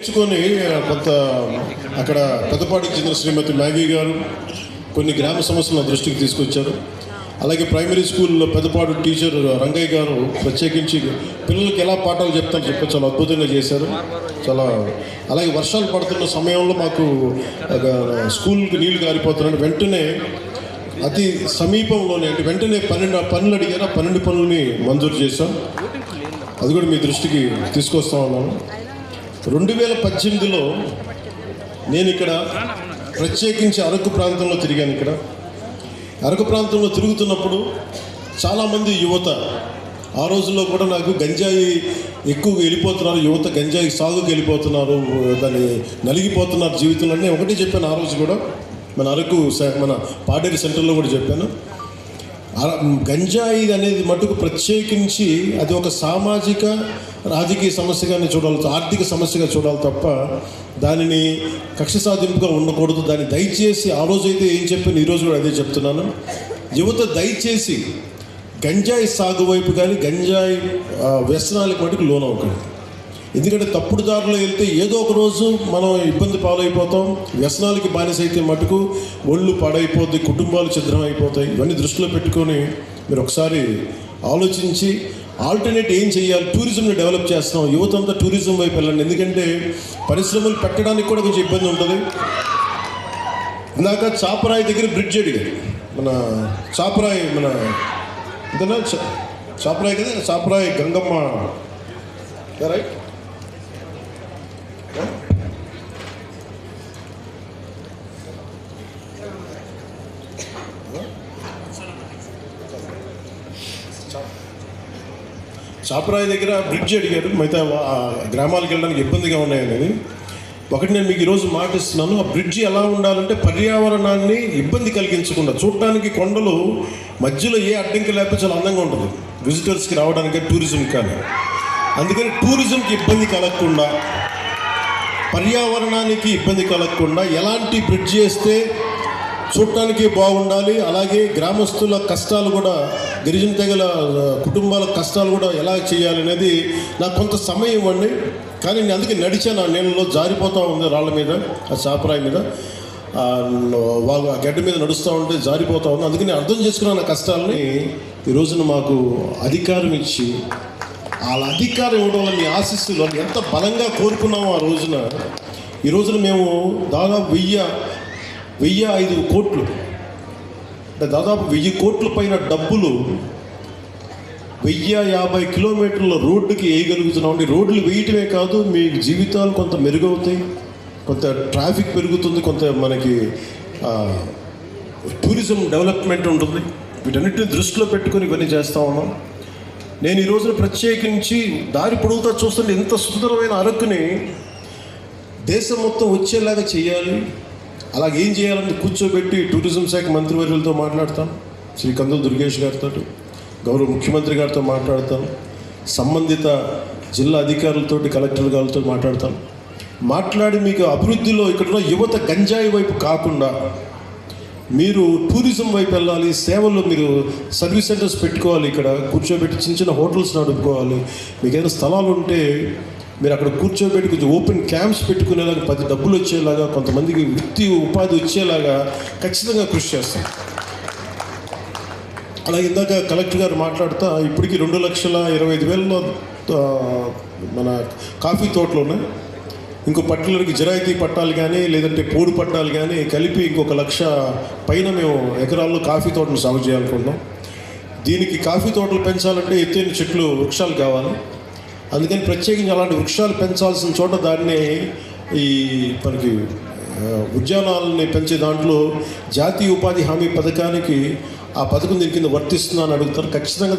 నేర్చుకొని కొంత అక్కడ పెద్దపాటికి చెందిన శ్రీమతి మ్యాగీ గారు కొన్ని గ్రామ సమస్యలను దృష్టికి తీసుకొచ్చారు. అలాగే ప్రైమరీ స్కూల్లో పెద్దపాడు టీచర్ రంగయ్య గారు ప్రత్యేకించి పిల్లలకి ఎలా పాఠాలు చెప్తారో చెప్పి చాలా అద్భుతంగా చేశారు. చాలా అలాగే వర్షాలు పడుతున్న సమయంలో మాకు స్కూల్కి నీళ్ళు కారిపోతున్నాయి. వెంటనే అతి సమీపంలోనే అంటే వెంటనే పన్నెండు పనులు అడిగారు. పన్నెండు పనులని మంజూరు చేశాం. అది కూడా మీ దృష్టికి తీసుకొస్తా ఉన్నాను. రెండు వేల పద్దెనిమిదిలో నేను ఇక్కడ ప్రత్యేకించి అరకు ప్రాంతంలో తిరిగాను ఇక్కడ. అరకు ప్రాంతంలో తిరుగుతున్నప్పుడు చాలామంది యువత ఆ రోజుల్లో కూడా నాకు గంజాయి ఎక్కువగా వెళ్ళిపోతున్నారు యువత గంజాయి సాగుకు వెళ్ళిపోతున్నారు దాన్ని నలిగిపోతున్నారు జీవితంలో నేను ఒకటి చెప్పాను ఆ రోజు కూడా. మన అరకు మన పాడేరు సెంటర్లో కూడా చెప్పాను. గంజాయి అనేది మటుకు ప్రత్యేకించి అది ఒక సామాజిక రాజకీయ సమస్యగానే చూడాలి ఆర్థిక సమస్యగా చూడాలి తప్ప దానిని కక్ష సాధింపుగా ఉండకూడదు. దాన్ని దయచేసి ఆ రోజైతే ఏం చెప్పాను ఈరోజు కూడా అదే చెప్తున్నాను. యువత దయచేసి గంజాయి సాగు వైపు కానీ గంజాయి ఆ, వ్యసనాలకు మటుకు లోనవ్వకండి. ఎందుకంటే తప్పుడు దారిలో వెళ్తే ఏదో ఒక రోజు మనం ఇబ్బంది పాలైపోతాం. వ్యసనాలకి బానిసైతే మటుకు ఒళ్ళు పాడైపోద్ది కుటుంబాలు ఛిద్రం అయిపోతాయి. ఇవన్నీ దృష్టిలో పెట్టుకొని మీరు ఒకసారి ఆలోచించి ఆల్టర్నేట్ ఏం చేయాలి టూరిజంని డెవలప్ చేస్తాం యువత అంతా టూరిజం వైపు వెళ్ళండి. ఎందుకంటే పరిశ్రమలు పెట్టడానికి కూడా కొంచెం ఇబ్బంది ఉంటుంది. ఇందాక చాపరాయి దగ్గర బ్రిడ్జ్ అడిగారు. మన చాపరాయి మన ఇంతనా చాపరాయి కదా? చాపరాయి గంగమ్మ. రైట్ చాపరాయి దగ్గర బ్రిడ్జ్ అడిగారు. మిగతా గ్రామాలకు వెళ్ళడానికి ఇబ్బందిగా ఉన్నాయనేది. ఒకటి నేను మీకు ఈరోజు మాటిస్తున్నాను ఆ బ్రిడ్జి ఎలా ఉండాలంటే పర్యావరణాన్ని ఇబ్బంది కలిగించకుండా చూడటానికి కొండలు మధ్యలో ఏ అడ్డంకి లేకపోతే చాలా అందంగా ఉంటుంది. విజిటర్స్కి రావడానికి టూరిజం కానీ. అందుకని టూరిజంకి ఇబ్బంది కలగకుండా పర్యావరణానికి ఇబ్బంది కలగకుండా ఎలాంటి బ్రిడ్జ్ చేస్తే చూడటానికి బాగుండాలి. అలాగే గ్రామస్తుల కష్టాలు కూడా గిరిజన తెగల కుటుంబాల కష్టాలు కూడా ఎలా చేయాలి అనేది నాకు కొంత సమయం ఇవ్వండి. కానీ నేను అందుకే నడిచాను ఆ నీళ్ళలో జారిపోతూ ఉంది రాళ్ళ మీద ఆ చాపరాయి మీద. వాళ్ళు ఆ గడ్డ మీద నడుస్తూ ఉంటే జారిపోతూ ఉంది. అందుకని అర్థం చేసుకున్నాను కష్టాలని. ఈ రోజున మాకు అధికారం ఇచ్చి వాళ్ళ అధికారం ఇవ్వడం వల్ల మీ ఆశీస్సులు ఎంత బలంగా కోరుకున్నామో ఆ రోజున. ఈ రోజున మేము దాదాపు వెయ్యి వెయ్యి ఐదు కోట్లు. అంటే దాదాపు వెయ్యి కోట్ల పైన డబ్బులు వెయ్యి యాభై కిలోమీటర్ల రోడ్డుకి వేయగలుగుతున్నామండి రోడ్లు వేయటమే కాదు మీ జీవితాలు కొంత మెరుగవుతాయి కొంత ట్రాఫిక్ పెరుగుతుంది కొంత మనకి టూరిజం డెవలప్మెంట్ ఉంటుంది. వీటన్నిటిని దృష్టిలో పెట్టుకొని ఇవన్నీ చేస్తూ ఉన్నాం. నేను ఈ రోజున ప్రత్యేకించి దారి పొడుగుతా చూస్తుంటే ఇంత సుందరమైన అరకుని దేశం మొత్తం వచ్చేలాగా చేయాలి. అలాగే ఏం చేయాలని కూర్చోబెట్టి టూరిజం శాఖ మంత్రివర్యులతో మాట్లాడతాం. శ్రీ కందులు దుర్గేష్ గారితో గౌరవ ముఖ్యమంత్రి గారితో మాట్లాడతాం. సంబంధిత జిల్లా అధికారులతో కలెక్టర్ గారితో మాట్లాడతాం. మాట్లాడి మీకు అభివృద్ధిలో ఇక్కడ ఉన్న యువత గంజాయి వైపు కాకుండా మీరు టూరిజం వైపు వెళ్ళాలి సేవల్లో మీరు సర్వీస్ సెంటర్స్ పెట్టుకోవాలి ఇక్కడ కూర్చోబెట్టి చిన్న చిన్న హోటల్స్ నడుపుకోవాలి మీకు ఏదైనా స్థలాలు ఉంటే మీరు అక్కడ కూర్చోబెట్టి కొంచెం ఓపెన్ క్యాంప్స్ పెట్టుకునేలాగా పది డబ్బులు వచ్చేలాగా కొంతమందికి వృత్తి ఉపాధి వచ్చేలాగా ఖచ్చితంగా కృషి చేస్తాం. అలాగే ఇందాక కలెక్టర్ గారు మాట్లాడుతా ఇప్పటికి రెండు లక్షల ఇరవై ఐదు వేలలో మన కాఫీ తోటలు ఉన్నాయి. ఇంకో పర్టికులర్కి జిరాయితీ పట్టాలు కానీ లేదంటే పోడు పట్టాలు కానీ కలిపి ఇంకొక లక్ష పైన మేము ఎకరాల్లో కాఫీ తోటను సాగు చేయాలనుకుంటున్నాం. దీనికి కాఫీ తోటలు పెంచాలంటే ఎత్తైన చెట్లు వృక్షాలు కావాలి. అందుకని ప్రత్యేకించి అలాంటి వృక్షాలు పెంచాల్సిన చోట దాన్ని ఈ మనకి ఉద్యానాలని పెంచే దాంట్లో జాతీయ ఉపాధి హామీ పథకానికి ఆ పథకం దీని కింద వర్తిస్తుందని అడుగుతారు. ఖచ్చితంగా